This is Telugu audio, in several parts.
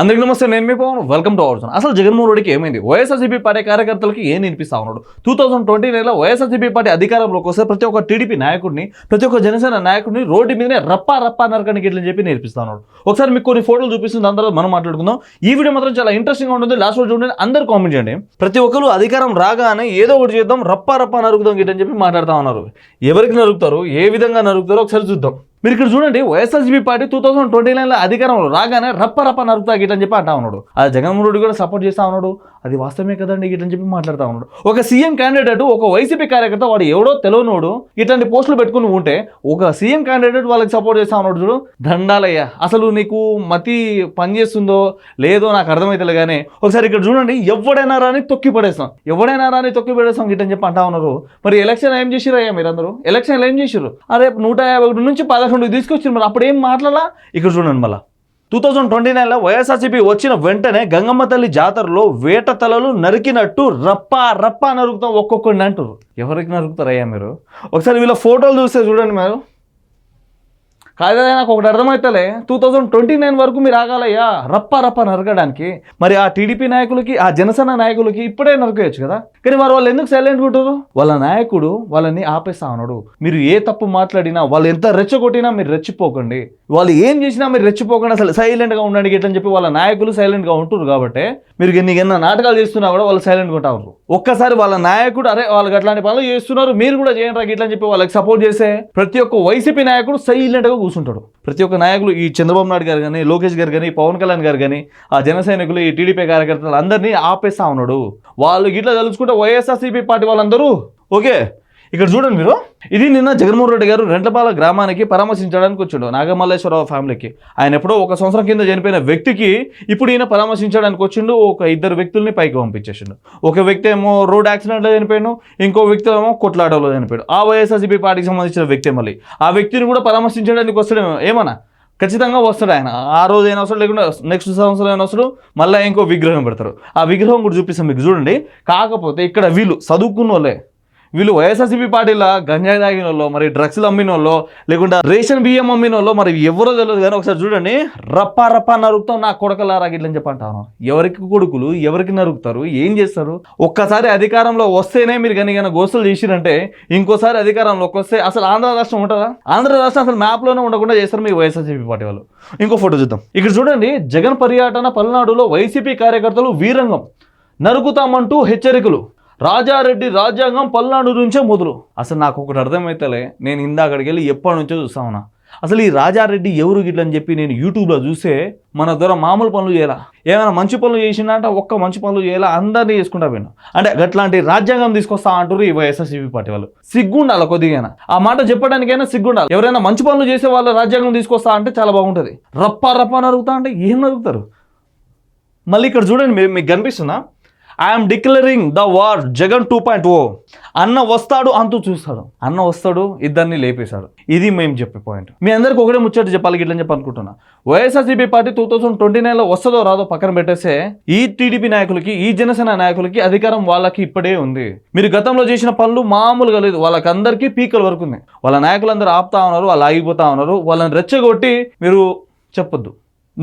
అందరికీ నమస్తే నేను మీ పవన్. వెల్కమ్ టు అవర్జన్ అసలు జగన్మోహన్ రెడ్డికి ఏమైంది? వైఎస్ఆర్సీపీ పార్టీ కార్యకర్తలకి ఏం వినిపిస్తా ఉన్నాడు? టూ థౌసండ్ ట్వంటీ నైన్లో వైఎస్ఆర్సీపీ పార్టీ అధికారంలోకి వస్తే ప్రతి ఒక్క టీడీపీ నాయకుడిని ప్రతి ఒక్క జనసేన నాయకుడిని రోడ్డు మీదనే రప్పా రప్పా నరకడానికి ఇట్లని చెప్పి నేర్పిస్తా ఉన్నాడు. ఒకసారి మీకు కొన్ని ఫోటోలు చూపిస్తుంది అందరూ మనం మాట్లాడుకుందాం. ఈ వీడియో మాత్రం చాలా ఇంట్రెస్టింగ్ ఉంటుంది. లాస్ట్ రోజు చూడండి అందరూ కామెంట్ చేయండి. ప్రతి ఒక్కరు అధికారం రాగానే ఏదో ఒకటి చేద్దాం రప్పా రప్పా నరుకుదాం గిట్టని చెప్పి మాట్లాడుతూ ఉన్నారు. ఎవరికి నరుకుతారు? ఏ విధంగా నరుకుతారో ఒకసారి చూద్దాం. మీరు ఇక్కడ చూడండి YSRCP party two thousand twenty నైన్లో అధికారంలో రాగానే రప్ప రప్ప నరుకుతా గిట్టని చెప్పి అంటా ఉన్నాడు. ఆ జగన్మోహన్ రెడ్డి కూడా సపోర్ట్ చేస్తా ఉన్నాడు. అది వాస్తవమే కదండి ఇట్లని చెప్పి మాట్లాడుతూ ఉన్నాడు. ఒక సీఎం క్యాండిడేట్ ఒక వైసీపీ కార్యకర్త వాడు ఎవడో తెలియనోడు ఇట్లాంటి పోస్టులు పెట్టుకుని ఉంటే ఒక సీఎం క్యాండిడేట్ వాళ్ళకి సపోర్ట్ చేస్తా ఉన్నాడు చూడు. దండాలయ్యా అసలు నీకు మతి పనిచేస్తుందో లేదో నాకు అర్థమైతే కానీ ఒకసారి ఇక్కడ చూడండి ఎవడైనా రాని తొక్కి పడేస్తాం. ఎవడైనా రాని తొక్కి పడేస్తాం గిట్టని చెప్పి అంటా ఉన్నారు. మరి ఎలక్షన్ ఏం చేసిరయ్యా మీరందరూ? ఎలక్షన్ ఏం చేసిర్రు? అరే నూట యాభై ఒకటి నుంచి పదకొండు తీసుకొచ్చారు మరి అప్పుడు ఏం మాట్లాడాలా? ఇక్కడ చూడండి మళ్ళీ. టూ థౌజండ్ ట్వంటీ నైన్లో వైఎస్ఆర్సీపీ వచ్చిన వెంటనే గంగమ్మ తల్లి జాతరలో వేట తలలు నరికినట్టు రప్పా రప్పా నరుకుతాం ఒక్కొక్కడిని అంటారు ఎవరికి నరుకుతారయ్యా మీరు? ఒకసారి వీళ్ళ ఫోటోలు చూస్తే చూడండి మీరు. కాదే నాకు ఒకటి అర్థమవుతలే టూ థౌజండ్ ట్వంటీ నైన్ వరకు మీరు ఆగాలయ్యా. రప్ప రప్ప నరకడానికి. మరి ఆ టీడీపీ నాయకులకి ఆ జనసేన నాయకులకి ఇప్పుడే నరకేయచ్చు కదా. కానీ మరి వాళ్ళు ఎందుకు సైలెంట్ ఉంటారు వాళ్ళ నాయకుడు వాళ్ళని ఆపేస్తా ఉన్నాడు. మీరు ఏ తప్పు మాట్లాడినా వాళ్ళు ఎంత రెచ్చగొట్టినా మీరు రెచ్చిపోకండి. వాళ్ళు ఏం చేసినా మీరు రెచ్చిపోకుండా అసలు సైలెంట్గా ఉండడానికి ఎట్లని చెప్పి వాళ్ళ నాయకులు సైలెంట్గా ఉంటున్నారు కాబట్టి మీరు ఎన్ని ఎన్న నాటకాలు చేస్తున్నా కూడా వాళ్ళు సైలెంట్గా ఉంటారు. ఒక్కసారి వాళ్ళ నాయకుడు అరే వాళ్ళకి అట్లాంటి పనులు చేస్తున్నారు మీరు కూడా చేయండి రా ఇట్లని చెప్పి వాళ్ళకి సపోర్ట్ చేసే ప్రతి ఒక్క వైసీపీ నాయకుడు సైలెంట్గా కూర్చుంటాడు. ప్రతి ఒక్క నాయకులు ఈ చంద్రబాబు నాయుడు గారు కానీ లోకేష్ గారు కానీ పవన్ కళ్యాణ్ గారు కానీ ఆ జన సైనికులు ఈ టీడీపీ కార్యకర్తలు అందరినీ ఆపేస్తా ఉన్నాడు. వాళ్ళు గిట్లా తలుచుకుంటే వైఎస్ఆర్సీపీ పార్టీ వాళ్ళందరూ ఓకే? ఇక్కడ చూడండి మీరు. ఇది నిన్న జగన్మోహన్ రెడ్డి గారు రెంటపాల గ్రామానికి పరామర్శించడానికి వచ్చాడు నాగమల్లేశ్వరరావు ఫ్యామిలీకి. ఆయన ఎప్పుడో ఒక సంవత్సరం కింద చనిపోయిన వ్యక్తికి ఇప్పుడు ఈయన పరామర్శించడానికి వచ్చిండు ఒక ఇద్దరు వ్యక్తుల్ని పైకి పంపించేసిండు. ఒక వ్యక్తి ఏమో రోడ్ యాక్సిడెంట్లో చనిపోయాడు ఇంకో వ్యక్తి ఏమో కొట్లాటలో చనిపోయాడు. ఆ వైఎస్ఆర్సీపీ పార్టీకి సంబంధించిన వ్యక్తి మళ్ళీ. ఆ వ్యక్తిని కూడా పరామర్శించడానికి వస్తాడు ఏమన్నా? ఖచ్చితంగా వస్తాడు ఆయన. ఆ రోజు అయినా వస్తాడు లేకుండా నెక్స్ట్ సంవత్సరం అయినా వస్తాడు మళ్ళీ ఇంకో విగ్రహం పెడతారు. ఆ విగ్రహం కూడా చూపిస్తాం మీకు చూడండి. కాకపోతే ఇక్కడ వీళ్ళు చదువుకున్న వాళ్ళే వీళ్ళు వైఎస్ఆర్సీపీ పార్టీలో గంజాయి తాగిన వాళ్ళు మరి డ్రగ్స్లు అమ్మిన వాళ్ళు లేకుండా రేషన్ బియ్యం అమ్మిన వాళ్ళు మరి ఎవరో తెలియదు కానీ ఒకసారి చూడండి. రప్ప రప్ప నరుకుతాం నా కొడకలారా గిట్లని చెప్పి అంటాను. ఎవరికి కొడుకులు ఎవరికి నరుకుతారు ఏం చేస్తారు? ఒక్కసారి అధికారంలో వస్తేనే మీరు కానీ కానీ గోసలు చేసిరంటే ఇంకోసారి అధికారంలోకి వస్తే అసలు ఆంధ్ర రాష్ట్రం ఉంటుందా? ఆంధ్ర రాష్ట్రం అసలు మ్యాప్లోనే ఉండకుండా చేస్తారు మీ వైఎస్ఆర్సీపీ పార్టీ వాళ్ళు. ఇంకో ఫోటో చూద్దాం. ఇక్కడ చూడండి జగన్ పర్యటన పల్నాడులో వైసీపీ కార్యకర్తలు వీరంగం. నరుకుతామంటూ హెచ్చరికలు. రాజారెడ్డి రాజ్యాంగం పల్నాడు నుంచే మొదలు. అసలు నాకు ఒకటి అర్థమైతేలే నేను ఇందాకడికి వెళ్ళి ఎప్పటి నుంచో చూస్తా ఉన్నా. అసలు ఈ రాజారెడ్డి ఎవరు గిట్లని చెప్పి నేను యూట్యూబ్లో చూస్తే మన ద్వారా మామూలు పనులు చేయాలా? ఏమైనా మంచి పనులు చేసినా అంటే ఒక్క మంచి పనులు చేయాలా? అందరినీ చేసుకుంటా పోయినా. అంటే అట్లాంటి రాజ్యాంగం తీసుకొస్తా అంటారు ఈ వైఎస్ఆర్సీపీ పార్టీ వాళ్ళు. సిగ్గుండాలి కొద్దిగా ఆ మాట చెప్పడానికైనా సిగ్గుండాలి. ఎవరైనా మంచి పనులు చేసే వాళ్ళు రాజ్యాంగం తీసుకొస్తా అంటే చాలా బాగుంటుంది. రప్ప రప్ప నరుగుతా అంటే ఏం నరుగుతారు మళ్ళీ ఇక్కడ చూడండి మీకు కనిపిస్తుందా? I'm declaring the war Jagan two point O అన్న వస్తాడు అంతూ చూస్తాడు. అన్న వస్తాడు ఇద్దరిని లేపేశాడు. ఇది మేము చెప్పే పాయింట్ మీ అందరికి ఒకటే ముచ్చట చెప్పాలి గిట్లని చెప్పి అనుకుంటున్నా YSRCP party two thousand twenty నైన్లో వస్తుందో రాదో పక్కన పెట్టేస్తే ఈ టీడీపీ నాయకులకి ఈ జనసేన నాయకులకి అధికారం వాళ్ళకి ఇప్పుడే ఉంది. మీరు గతంలో చేసిన పనులు మామూలుగా లేదు. వాళ్ళకందరికీ పీకల వరకు ఉంది వాళ్ళ నాయకులందరూ ఆపుతా ఉన్నారు వాళ్ళు ఆగిపోతా ఉన్నారు. వాళ్ళని రెచ్చగొట్టి మీరు చెప్పొద్దు.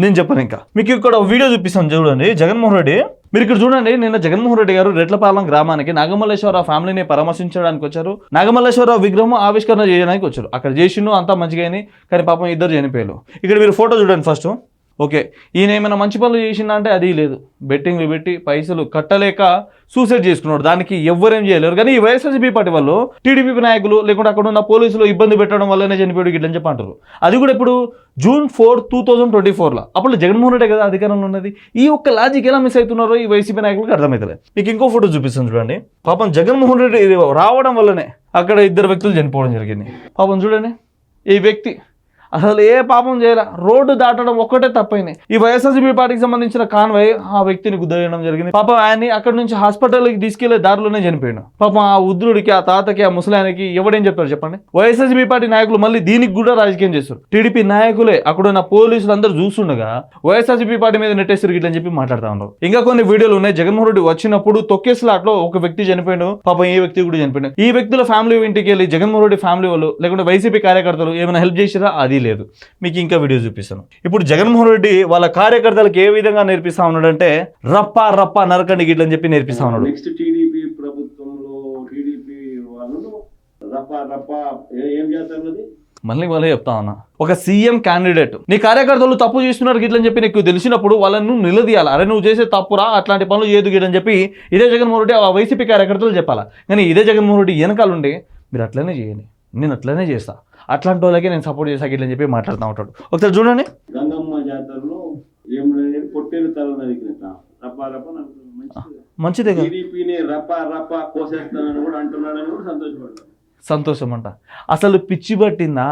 నేను చెప్పను ఇంకా. మీకు ఇక్కడ ఒక వీడియో చూపిస్తాను చూడండి. జగన్మోహన్ రెడ్డి మీరు ఇక్కడ చూడండి నిన్న జగన్మోహన్ రెడ్డి గారు రెడ్లపాలెం గ్రామానికి నాగమల్లేశ్వరరావు ఫ్యామిలీని పరామర్శించడానికి వచ్చారు. నాగమల్లేశ్వరరావు విగ్రహం ఆవిష్కరణ చేయడానికి వచ్చారు. అక్కడ చేసిండు అంతా మంచిగా కానీ పాపం ఇద్దరు చనిపోయారు. ఇక్కడ మీరు ఫోటో చూడండి ఫస్ట్ ఓకే. ఈయన ఏమైనా మంచి పనులు చేసిందా అంటే అది లేదు. బెట్టింగ్లు పెట్టి పైసలు కట్టలేక సూసైడ్ చేసుకున్నాడు. దానికి ఎవ్వరేం చేయలేరు. కానీ ఈ వైఎస్ఆర్సీపీ పార్టీ వాళ్ళు టీడీపీ నాయకులు లేకుంటే అక్కడ ఉన్న పోలీసులు ఇబ్బంది పెట్టడం వల్లనే చనిపోయాడు గిట్లని చెప్పి అంటారు. అది కూడా ఇప్పుడు June four two thousand twenty ఫోర్లో. అప్పుడు జగన్మోహన్ రెడ్డి కదా అధికారంలో ఉన్నది. ఈ ఒక్క లాజిక్ ఎలా మిస్ అవుతున్నారో ఈ వైసీపీ నాయకులకు అర్థమవుతలేదు మీకు ఇంకో ఫోటో చూపిస్తాను చూడండి. పాపం జగన్మోహన్ రెడ్డి రావడం వల్లనే అక్కడ ఇద్దరు వ్యక్తులు చనిపోవడం జరిగింది. పాపం చూడండి. ఈ వ్యక్తి అసలు ఏ పాపం చేయలే. రోడ్డు దాటడం ఒక్కటే తప్పైనాయి ఈ వైఎస్ఆర్సీపీ పార్టీకి సంబంధించిన కాన్వాయ్ ఆ వ్యక్తిని గుద్దవేయడం జరిగింది. పాపం ఆయన్ని అక్కడ నుంచి హాస్పిటల్కి తీసుకెళ్ళే దారిలోనే చనిపోయాడు. పాపం ఆ ఉద్రుడికి ఆ తాతకి ఆ ముసలాయనకి ఎవడేం చెప్తారు చెప్పండి? వైఎస్ఆర్సీపీ పార్టీ నాయకులు మళ్ళీ దీనికి కూడా రాజకీయం చేస్తారు. టీడీపీ నాయకులే అక్కడ ఉన్న పోలీసులు అందరూ చూస్తుండగా వైఎస్ఆర్సీపీ పార్టీ మీద నెట్టేస్తారు గిట్లని చెప్పి మాట్లాడుతా ఉన్నారు. ఇంకా కొన్ని వీడియోలు ఉన్నాయి. జగన్మోహన్ రెడ్డి వచ్చినప్పుడు తొక్కేసలాట్లో ఒక వ్యక్తి చనిపోయాడు. పాపం ఏ వ్యక్తి కూడా చనిపోయాడు. ఈ వ్యక్తుల ఫ్యామిలీ ఇంటికి వెళ్ళి జగన్మోహన్ రెడ్డి ఫ్యామిలీ వాళ్ళు లేకుంటే వైసీపీ కార్యకర్తలు ఏమైనా హెల్ప్ చేసిరా? అది అది లేదు. మీకు ఇంకా వీడియో చూపిస్తాను. ఇప్పుడు జగన్మోహన్ రెడ్డి వాళ్ళ కార్యకర్తలకు ఏ విధంగా నేర్పిస్తా ఉన్నాడంటే రప్ప రప్ప నరకండి గిట్లని చెప్పి నేర్పిస్తా ఉన్నాడు. నెక్స్ట్ టీడీపీ ప్రభుత్వంలో టీడీపీ వాళ్ళు రప్ప రప్ప ఏ- చేస్తున్నది మళ్ళీ వాళ్ళే చెప్తా ఉన్నా. ఒక సీఎం క్యాండిడేట్. నీ కార్యకర్తలు తప్పు చేస్తున్నారు గిట్లని చెప్పి నీకు తెలిసినప్పుడు వాళ్ళను నిలదీయాలి? అరే నువ్వు చేసే తప్పురా అట్లాంటి పనులు చేయదు గిట్లని చెప్పి ఇదే జగన్మోహన్ రెడ్డి ఆ వైసీపీ కార్యకర్తలు చెప్పాలా? కానీ ఇదే జగన్మోహన్ రెడ్డి వెనకాలండి మీరు అట్లనే చేయండి. నేను అట్లనే చేస్తా. అట్లాంటి వాళ్ళకి నేను సపోర్ట్ చేస్తా గిట్లని చెప్పి మాట్లాడుతూ ఉంటాడు. ఒకసారి చూడండి. గంగమ్మ జాతరలో పొట్టేలు తల. మంచిది. టీడీపీని రప్ప రప్ప కోసేస్తానని కూడా అంటున్నాడని కూడా సంతోషపడ్డాను సంతోషం అంట అసలు పిచ్చి పట్టిందా?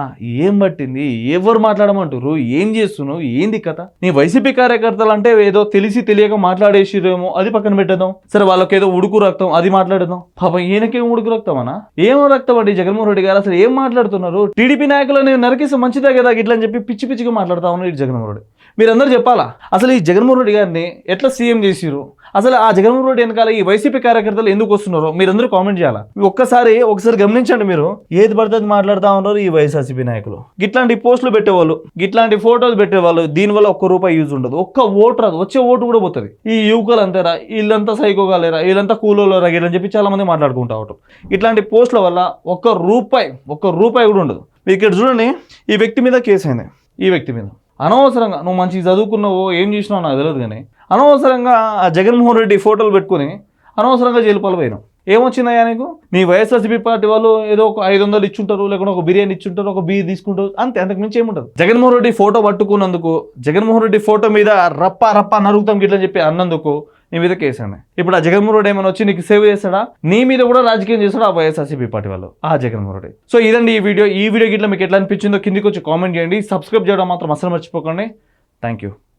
ఏం పట్టింది? ఎవరు మాట్లాడమంటారు ఏం చేస్తున్నావు ఏంది కథ? నీ వైసీపీ కార్యకర్తలు అంటే ఏదో తెలిసి తెలియక మాట్లాడేసిరేమో అది పక్కన పెట్టేద్దాం. సరే వాళ్ళకి ఏదో ఉడుకు రక్తం అది మాట్లాడదాం పాపం ఈయనకేం ఉడుకు రక్తం అనా ఏం రక్తం అండి జగన్మోహన్ రెడ్డి గారు అసలు ఏం మాట్లాడుతున్నారు? టీడీపీ నాయకులని నరికిస్తే మంచిదే కదా ఇట్లా అని చెప్పి పిచ్చి పిచ్చిగా మాట్లాడతా ఉన్నాడు జగన్మోహన్ రెడ్డి. మీరందరూ చెప్పాలా? అసలు ఈ జగన్మోహన్ రెడ్డి గారిని ఎట్లా సీఎం చేసిరు అసలు ఆ జగన్మోహన్ రెడ్డి వెనకాల ఈ వైసీపీ కార్యకర్తలు ఎందుకు వస్తున్నారో మీరందరూ కామెంట్ చేయాలా? ఒక్కసారి ఒకసారి గమనించండి మీరు. ఏది పడుతుంది మాట్లాడుతూ ఉన్నారు ఈ వైఎస్ఆర్సీపీ నాయకులు. గిట్లాంటి పోస్టులు పెట్టేవాళ్ళు గిట్లాంటి ఫోటోలు పెట్టేవాళ్ళు దీనివల్ల ఒక్క రూపాయి యూజ్ ఉండదు. ఒక్క ఓటు రాదు. వచ్చే ఓటు కూడా పోతుంది. ఈ యువకులు అంతేరా వీళ్ళంతా సైకోగాలేరా వీళ్ళంతా కూలోరా వీళ్ళని చెప్పి చాలా మంది మాట్లాడుకుంటా ఉంటారు. ఇట్లాంటి పోస్టుల వల్ల ఒక్క రూపాయి ఒక్క రూపాయి కూడా ఉండదు. మీరు ఇక్కడ చూడండి ఈ వ్యక్తి మీద కేసు అయింది. ఈ వ్యక్తి మీద. అనవసరంగా నువ్వు మంచిగా చదువుకున్నావో ఏం చేసినావు నాకు తెలియదు కానీ అనవసరంగా ఆ జగన్మోహన్ రెడ్డి ఫోటోలు పెట్టుకుని అనవసరంగా జైలు పాల్పోయినావు. ఏమొచ్చిందయ్యా నీకు? నీ వైఎస్ఆర్సీపీ పార్టీ వాళ్ళు ఏదో ఒక ఐదు వందలు ఇచ్చుంటారు లేకుంటే ఒక బిర్యానీ ఇచ్చుంటారు ఒక బీ తీసుకుంటారు అంతే అంతకు మించి ఏముంటుంది జగన్మోహన్ రెడ్డి ఫోటో పట్టుకున్నందుకు జగన్మోహన్ రెడ్డి ఫోటో మీద రప్ప రప్ప నరుగుతాం గిట్లని చెప్పి అన్నందుకు నీ మీద కేసు అండి ఇప్పుడు ఆ జగన్మోహన్ రెడ్డి ఏమైనా వచ్చి నీకు సేవ్ చేస్తాడా? నీ మీద కూడా రాజకీయం చేస్తాడు ఆ వైఎస్ఆర్సీపీ పార్టీ వాళ్ళు? ఆ జగన్మోహన్ రెడ్డి సో ఇదండి ఈ వీడియో. ఈ వీడియో గిట్ల మీకు ఎట్లా అనిపించిందో కిందికి వచ్చి కామెంట్ చేయండి. సబ్స్క్రైబ్ చేయడం మాత్రం అసలు మర్చిపోకండి. Thank you